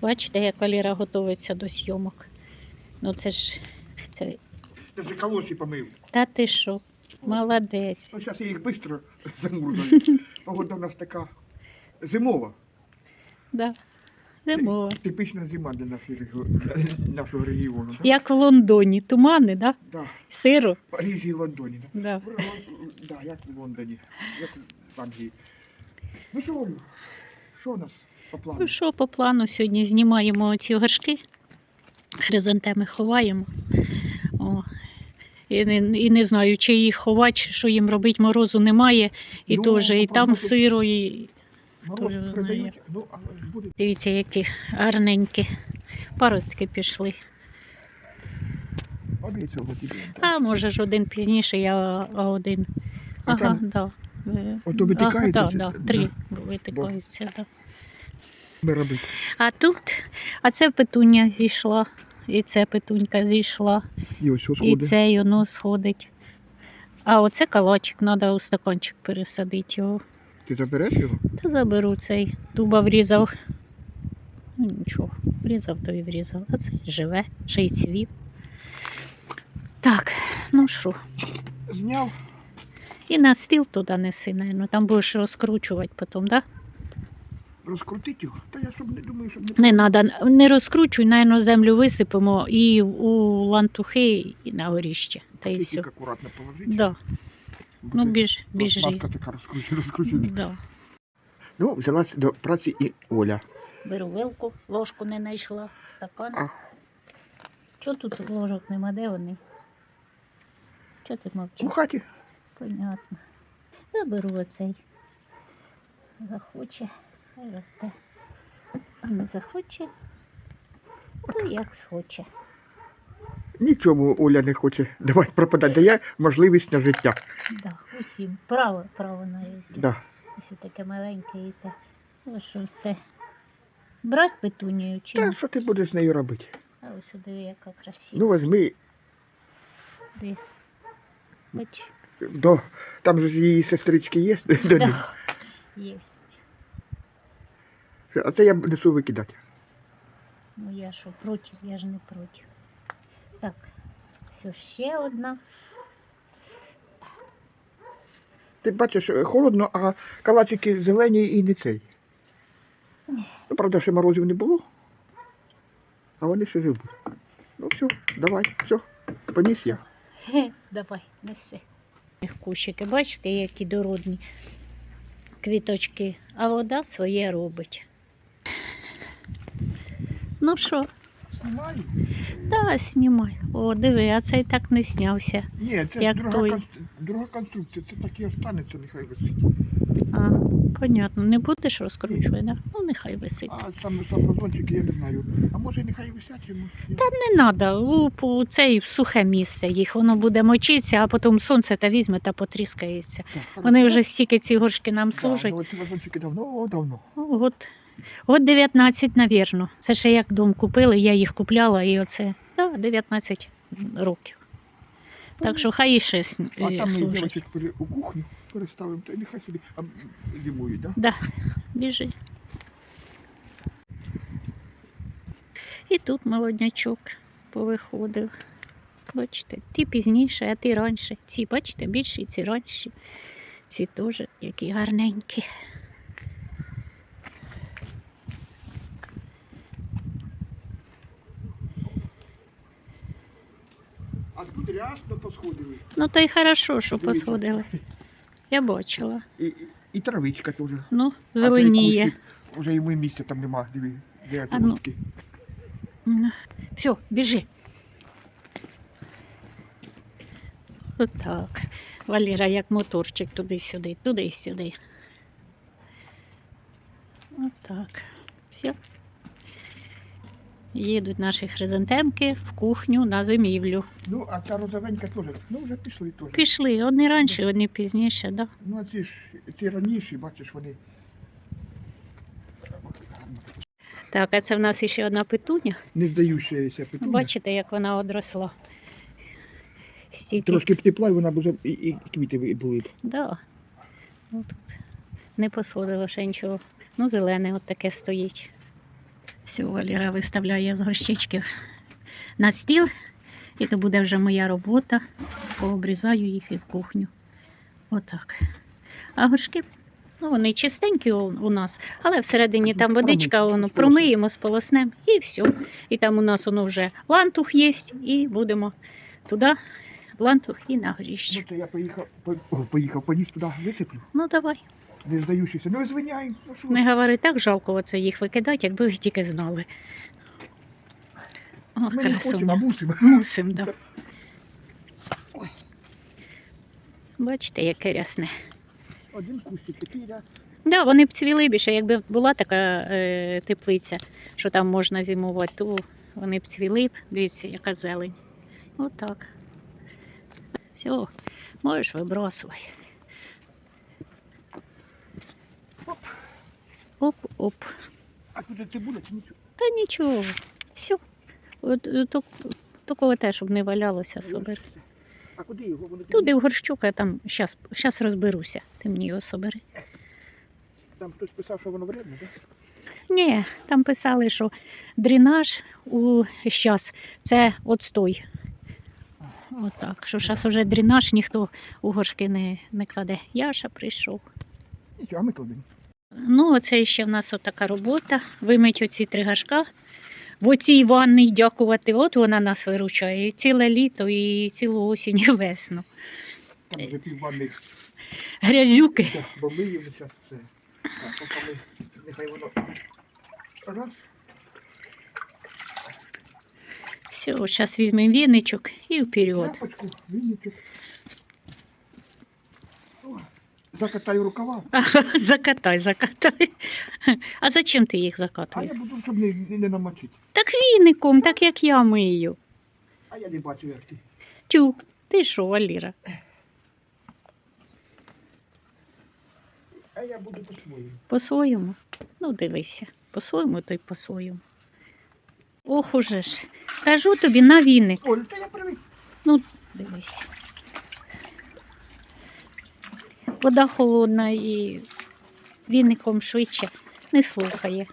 Бачите, як Валера готується до зйомок. Ну це ж. Це... Я вже колосі помив. Та ти що? Молодець. Ну, зараз я їх швидко замурзаю. Погода в нас така зимова. Да. Зимова. Типічна зима для нашої регіо- для нашого регіону. Да? Як в Лондоні, тумани, да? Да. Сиро. В Парижі і Лондоні. Да. Да. Да, як в Лондоні, як в Англії. Ну що, що у нас по плану? Ну що по плану сьогодні знімаємо ці горшки, хризантеми ховаємо. О. І не, і не знаю, чи їх ховати, що їм робити, морозу немає. І Ну, теж, і там сиро, і хто його передають, ну, буде. дивіться, які гарненькі. Паростки пішли. А може ж один пізніше, я а один. Ага, там да. Ото витикається ага, да, да, три Да. витикаються. Да. А тут, а це петуня зійшла, і це петунька зійшла, І ось і цей воно сходить. А оце калачик, треба у стаканчик пересадити його. Ти забереш його? Та заберу цей. Дуба врізав. Ну нічого, врізав, то і врізав. А це живе, ще й цвів. Так, ну що, Зняв. і на стіл туди неси, наверно. Там будеш розкручувати потім, так? Да? Розкрутити його. Та я щоб не думаю, щоб не. Не треба, не розкручуй, наверно, землю висипемо і у лантухи, і на горіще. Та і Тільки все. акуратно положити. Да. Ну, це біж, біжи. пластмаска така розкручена, розкручена. Да. Ну, взялась до праці і Оля. Беру вилку, ложку не знайшла, стакан. А. Чого тут ложок нема? Де вони? Чого ти У мовчиш? хаті. Понятно. Я беру оцей. Захоче, хай росте. А не захоче, то як схоче. Нічому Оля не хоче давати пропадати. Дає можливість на життя. Да, усім. Право, право на життя. Да. Ось таке маленьке і те. Ось що це. Брать петунію чи Та ні? що ти будеш з нею робити? А ось сюди яка красива. Ну, візьми Де? Бач, до. Там же ж її сестрички є. До них. Да. А це я несу викидати. Ну я що, проти? Я ж не проти. Так, все, ще одна. Ти бачиш, холодно, а калачики зелені і не цей. Ну, правда, ще морозів не було. А вони ще живуть. Ну все, давай, все, поніс я. Хе, давай, неси. Кущики, бачите, які дородні квіточки, а вода своє робить. Ну що, Знімаю. да, знімай. О, диви, а цей так не знявся. Ні, це Як друга, той. конс- друга конструкція, це так і останеться, нехай висить. А, понятно, не будеш розкручувати, да? Ну, нехай висить. А саме сам я не знаю. А може нехай висять йому. Не треба, цей в сухе місце їх, воно буде мочитися, а потім сонце та візьме та потріскається. Вони вже стільки ці горшки нам служать. Да, ну, ці вазончики давно, давно. Ну, От, от 19, навірно. Це ще як дом купили, я їх купляла і оце да, 19 років. Так що хай іще с- А е, там ми дівчаток у кухню переставимо, то й нехай собі а, зимують, так? Да, біжи. І тут молоднячок повиходив. Бачите, ті пізніше, а ті раніше. Ці, бачите, більші, ці раніше. Ці теж які гарненькі. А тут рясно посходили. Ну то й хорошо, що Дивіться. посходили. Я бачила. І, і, травичка теж. Ну, зеленіє. Вже йому і місця там нема, диви. Де А ну. Все, біжи. Отак. Валера, як моторчик туди-сюди, туди-сюди. Отак. Все. Їдуть наші хризантемки в кухню на зимівлю. Ну, а ця розовенька теж. Ну, вже пішли теж. Пішли, одні раніше, одні пізніше, да? Ну, а ці ж ці раніші, бачиш, вони. Так, а це в нас ще одна петуня. Не здаючися петуня. Бачите, як вона одросла. Стільки Трошки б тепла, і вона б вже і, і квіти були. б. Да. Ну, тут не посходило ще нічого. Ну, зелене от таке стоїть. Все, Валера виставляє з горщичків на стіл, і то буде вже моя робота. Пообрізаю їх і в кухню. Отак. А горшки, ну вони чистенькі у, нас, але всередині там Ну, водичка, воно промиємо, сполоснемо і все. І там у нас воно вже лантух є, і будемо туди, в лантух і на Ну горіще. це я поїхав, по, поїхав, поніс туди, висиплю. Ну давай. Не здаючися. Ну звиняй. Ну, що? Не говори так, жалко оце їх викидати, якби ви тільки знали. О, Ми не хочемо, а красуня. мусимо. Мусим, да. Бачите, яке рясне. Один кустик такий, да. Да, вони б цвіли більше, якби була така е, теплиця, що там можна зимувати, то вони б цвіли б. Дивіться, яка зелень. Отак. Все, можеш вибрасувати. Оп. Оп-оп. А туди цибуля чи нічого? Та нічого. Все. От, Такого те, щоб не валялося собери. А куди його? Вони Туди в горщук, я там щас, щас розберуся. Ти мені його собери. Там хтось писав, що воно вредне, так? Ні, там писали, що дренаж у щас це отстой. Отак, що зараз уже дренаж ніхто у горшки не, не кладе. Яша прийшов. Нічого, ми кладемо. Ну, оце ще в нас отака робота. Вимить оці три гашка. В оцій ванній дякувати, от вона нас виручає. І ціле літо, і цілу осінь, і весну. Там вже півванни Грязюки. бомбиємо зараз все. Так, поки ми, нехай воно. Раз. Все, зараз візьмемо віничок і вперед. Тряпочку, вінничок. О, Закатаю рукава. Закатай, закатай. А зачем ти їх А закатуєш? я буду, щоб не, не, не намочити. Так віником, так як я мию. А я не бачу, як ти. Тю, ти що, Валіра? А я буду по-своєму. По-своєму? Ну, дивися, по-своєму, то й по-своєму. Ох уже ж. Кажу тобі на віник. Оль, та я привик. Ну, дивись. Вода холодна і віником швидше не слухає.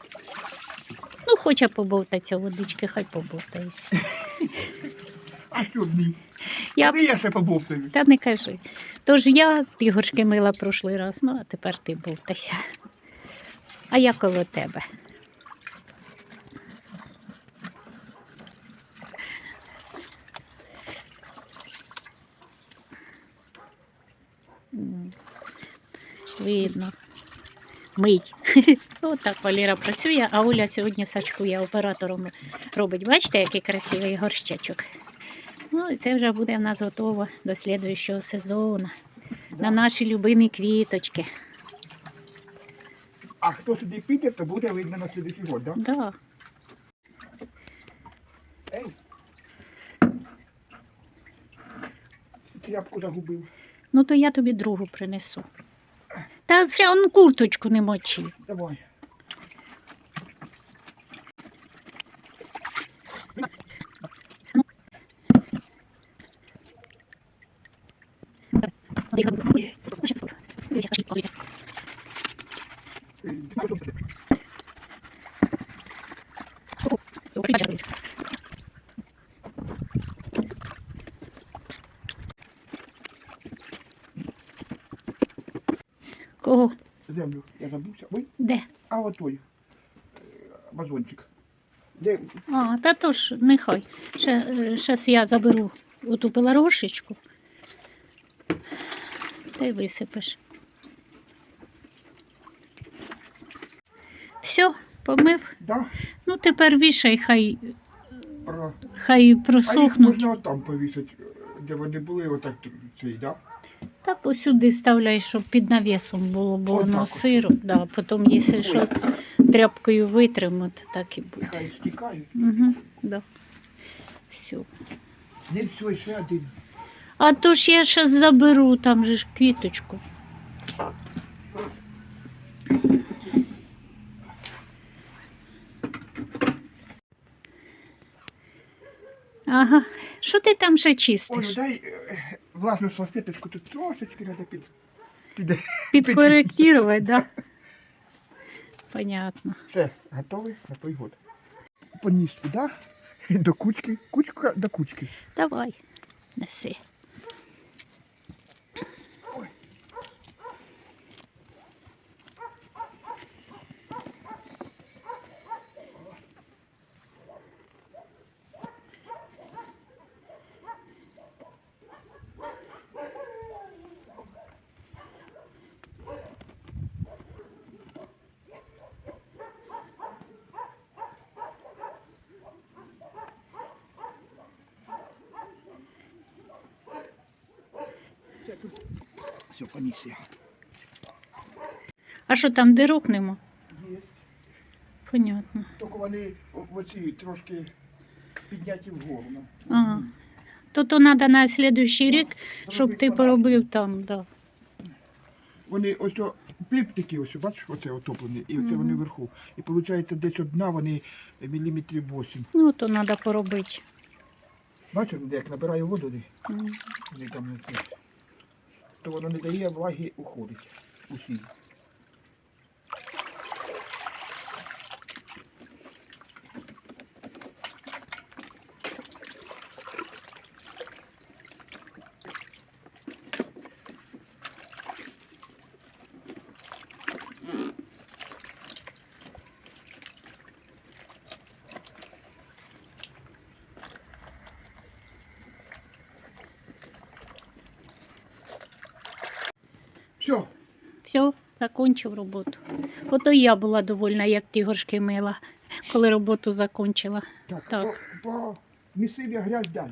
Ну, хоче побовтатися водички, хай побовтається. А що ні? Я Коли я ще побовтаю? Та не кажи. Тож я ігоршки мила прошлий раз, ну а тепер ти бовтайся. А я коло тебе. Видно. Мить. Отак Валіра працює, а Оля сьогодні сачкує оператором робить. Бачите, який красивий горщичок. Ну, і це вже буде в нас готово до слідуючого сезону. На наші любимі квіточки. А хто сюди піде, то буде видно на слідчий год, да? Да. Ей. Тряпку загубив. Ну то я тобі другу принесу. Та ще он курточку не мочи. Давай. Кого? Землю. Я забувся. Ой, Де? а от той. е, Вазончик. Де? А, та то ж нехай. Ще, щас я заберу оту пеларошечку. Та й висипеш. Все, помив. Да? Ну тепер вішай, хай, Про... хай А їх просохнуть. можна отам повісити, де вони були, отак цей, да? Та посюди ставляй, щоб під навісом було, бо воно от. сиро. Да, потім, якщо що, тряпкою витримати, так і буде. Нехай стікають. Угу, да. Все. Не все, ще один. А то ж я зараз заберу там же ж квіточку. Ага. Що ти там ще чистиш? дай е, влажну салфеточку, тут трошечки треба під... під... Підкоректувати, да? Понятно. Все, готовий на той год. поніс туди, до кучки, кучка до кучки. Давай, неси. Все, поніс. А що там дирок нема? Є. Понятно. Тільки вони оці трошки підняті вгору. Ага. То то треба на слідуючий рік, щоб ти поробив там, да. Вони ось о, пліптики, ось, бачиш, оце отоплені, і оце Мгм. вони вверху. І виходить, десь одна вони міліметрів 8. Ну, то треба поробити. Бачиш, де як набирає воду, де М. вони там не це, то воно не дає влаги уходить. Усі. Все, Все, закончив роботу. Ото і я була довольна, як ті горшки мила, коли роботу закінчила. так, Так. По, по місцеві грязь далі.